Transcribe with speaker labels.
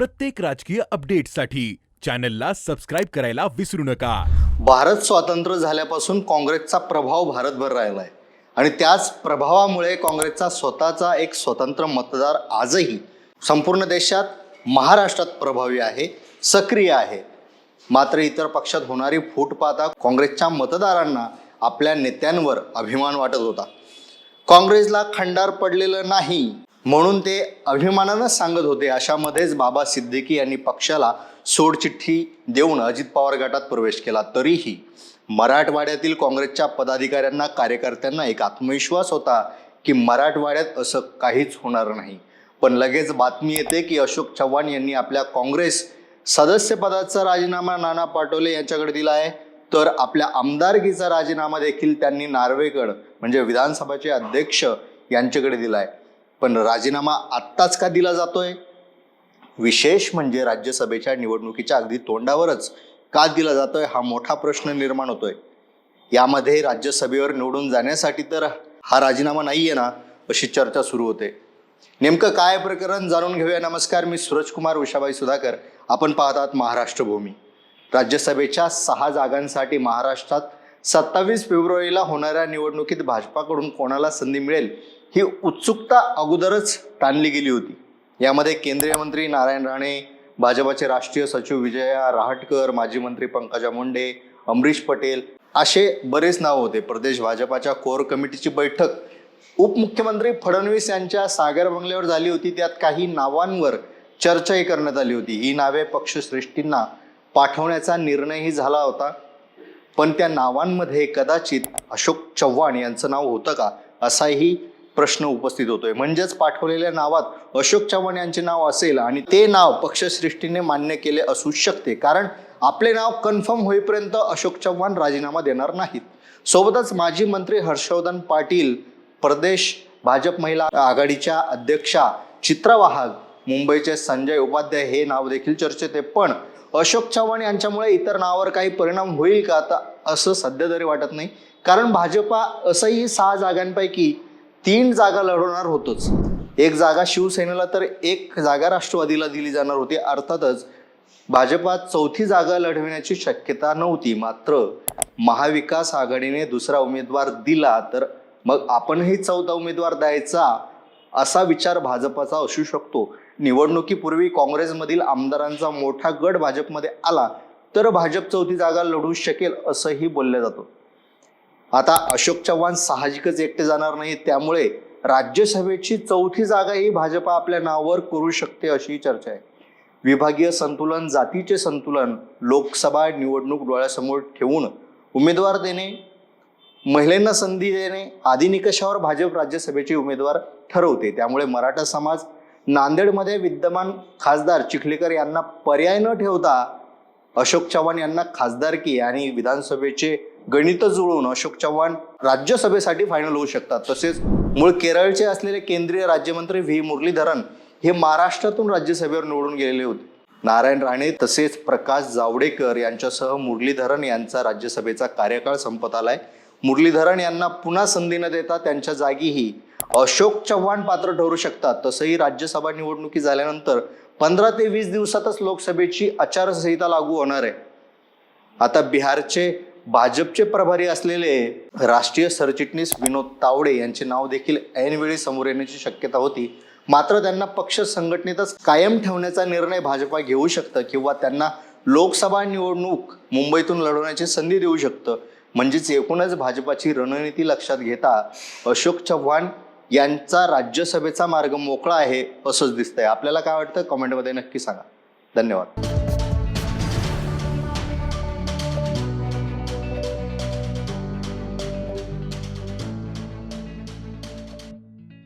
Speaker 1: प्रत्येक राजकीय अपडेटसाठी चॅनलला सबस्क्राईब करायला विसरू नका.
Speaker 2: भारत स्वातंत्र्य झाल्यापासून काँग्रेसचा प्रभाव भारतभर राहिला आहे आणि त्याच प्रभावामुळे काँग्रेसचा स्वतःचा एक स्वतंत्र मतदार आजही संपूर्ण देशात महाराष्ट्रात प्रभावी आहे सक्रिय आहे. मात्र इतर पक्षात होणारी फूट पाहता काँग्रेसच्या मतदारांना आपल्या नेत्यांवर अभिमान वाटत होता. काँग्रेसला खंडार पडलेलं नाही. म्हणून ते अभिमानानं सांगत होते अशामध्येच बाबा सिद्दीकी यांनी पक्षाला सोडचिठ्ठी देऊन अजित पवार गटात प्रवेश केला. तरीही मराठवाड्यातील काँग्रेसच्या पदाधिकाऱ्यांना कार्यकर्त्यांना एक आत्मविश्वास होता की मराठवाड्यात असं काहीच होणार नाही. पण लगेच बातमी येते की अशोक चव्हाण यांनी आपल्या काँग्रेस सदस्यपदाचा राजीनामा नाना पाटोले यांच्याकडे दिला आहे. तर आपल्या आमदारकीचा राजीनामा देखील त्यांनी नार्वेकड म्हणजे विधानसभाचे अध्यक्ष यांच्याकडे दिलाय पण राजीनामा आत्ताच का दिला जातोय? विशेष म्हणजे राज्यसभेच्या निवडणुकीच्या अगदी तोंडावरच का दिला जातोय हा मोठा प्रश्न निर्माण होतोय. यामध्ये राज्यसभेवर निवडून जाण्यासाठी तर हा राजीनामा नाहीये ना अशी चर्चा सुरू होते. नेमकं काय प्रकरण जाणून घेऊया. नमस्कार मी सूरजकुमार उषाबाई सुधाकर. आपण पाहतात महाराष्ट्र भूमी राज्यसभेच्या सहा जागांसाठी महाराष्ट्रात सत्तावीस फेब्रुवारीला होणाऱ्या निवडणुकीत भाजपाकडून कोणाला संधी मिळेल ही उत्सुकता अगोदरच ताणली गेली होती. यामध्ये केंद्रीय मंत्री नारायण राणे भाजपाचे राष्ट्रीय सचिव विजया रहाटकर माजी मंत्री पंकजा मुंडे अमरीश पटेल असे बरेच नाव होते. प्रदेश भाजपाच्या कोर कमिटीची बैठक उपमुख्यमंत्री फडणवीस यांच्या सागर बंगल्यावर झाली होती. त्यात काही नावांवर चर्चाही करण्यात आली होती. ही नावे पक्षश्रेष्ठींना पाठवण्याचा निर्णयही झाला होता. पण त्या नावांमध्ये कदाचित अशोक चव्हाण यांचं नाव होतं का असाही प्रश्न उपस्थित होतोय. म्हणजेच पाठवलेल्या नावात अशोक चव्हाण यांचे नाव असेल आणि ते नाव पक्षश्रेष्ठीने मान्य केले असू शकते. कारण आपले नाव कन्फर्म होईपर्यंत अशोक चव्हाण राजीनामा देणार नाहीत. सोबतच माजी मंत्री हर्षवर्धन पाटील प्रदेश भाजप महिला आघाडीच्या अध्यक्षा चित्रवाहक मुंबईचे संजय उपाध्याय हे नाव देखील चर्चेत आहे. पण अशोक चव्हाण यांच्यामुळे इतर नावावर काही परिणाम होईल का? आता असं सध्या तरी वाटत नाही. कारण भाजपा असंही सहा जागांपैकी तीन जागा लढवणार होतोच. एक जागा शिवसेनेला तर एक जागा राष्ट्रवादीला दिली जाणार होती. अर्थातच भाजपात चौथी जागा लढविण्याची शक्यता नव्हती. मात्र महाविकास आघाडीने दुसरा उमेदवार दिला तर मग आपणही चौथा उमेदवार द्यायचा असा विचार भाजपाचा असू शकतो. निवडणुकीपूर्वी काँग्रेसमधील आमदारांचा मोठा गट भाजपमध्ये आला तर भाजप चौथी जागा लढू शकेल असंही बोललं जातं. आता अशोक चव्हाण साहजिकच एकटे जाणार नाही त्यामुळे राज्यसभेची चौथी जागाही भाजपा आपल्या नावावर करू शकते अशी चर्चा आहे. विभागीय संतुलन जातीचे संतुलन लोकसभा निवडणूक डोळ्यासमोर ठेवून उमेदवार देणे महिलांना संधी देणे आदी निकषावर भाजप राज्यसभेचे उमेदवार ठरवते. त्यामुळे मराठा समाज नांदेडमध्ये विद्यमान खासदार चिखलीकर यांना पर्याय न ठेवता अशोक चव्हाण यांना खासदारकी आणि विधानसभेचे गणित जुळवून अशोक चव्हाण राज्यसभेसाठी फायनल होऊ शकतात. तसेच मूळ केरळचे असलेले केंद्रीय राज्यमंत्री व्ही. मुरलीधरन हे महाराष्ट्रातून राज्यसभेवर निवडून गेलेले होते. नारायण राणे तसेच प्रकाश जावडेकर यांच्यासह मुरलीधरन यांचा राज्यसभेचा कार्यकाळ संपत आलाय. मुरलीधरन यांना पुन्हा संधी न देता त्यांच्या जागीही अशोक चव्हाण पात्र ठरू शकतात. तसंही राज्यसभा निवडणुकी झाल्यानंतर पंधरा ते वीस दिवसातच लोकसभेची आचारसंहिता लागू होणार आहे. आता बिहारचे भाजपचे प्रभारी असलेले राष्ट्रीय सरचिटणीस विनोद तावडे यांचे नाव देखील ऐनवेळी समोर येण्याची शक्यता होती. मात्र त्यांना पक्ष संघटनेतच कायम ठेवण्याचा निर्णय भाजपा घेऊ शकतं किंवा त्यांना लोकसभा निवडणूक मुंबईतून लढवण्याची संधी देऊ शकतं. म्हणजेच एकूणच भाजपाची रणनीती लक्षात घेता अशोक चव्हाण यांचा राज्यसभेचा मार्ग मोकळा आहे असंच दिसतंय. आपल्याला काय वाटतं? कमेंटमध्ये नक्की सांगा. धन्यवाद.